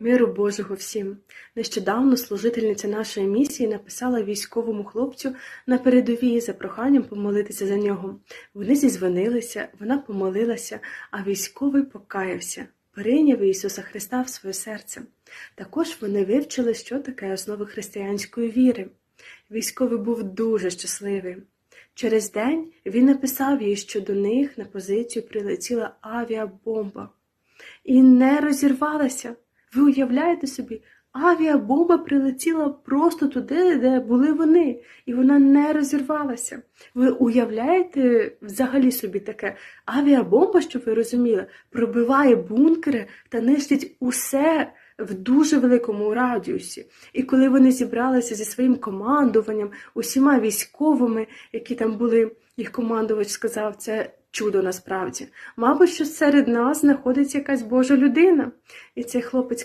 Миру Божого всім! Нещодавно служительниця нашої місії написала військовому хлопцю на передовій за проханням помолитися за нього. Вони зізвонилися, вона помолилася, а військовий покаявся, прийняв Ісуса Христа в своє серце. Також вони вивчили, що таке основи християнської віри. Військовий був дуже щасливий. Через день він написав їй, що до них на позицію прилетіла авіабомба і не розірвалася. Ви уявляєте собі, авіабомба прилетіла просто туди, де були вони, і вона не розірвалася. Ви уявляєте взагалі собі таке? Авіабомба, щоб ви розуміли, пробиває бункери та нищить усе в дуже великому радіусі. І коли вони зібралися зі своїм командуванням, усіма військовими, які там були, їх командувач сказав, це чудо насправді. Мабуть, що серед нас знаходиться якась Божа людина. І цей хлопець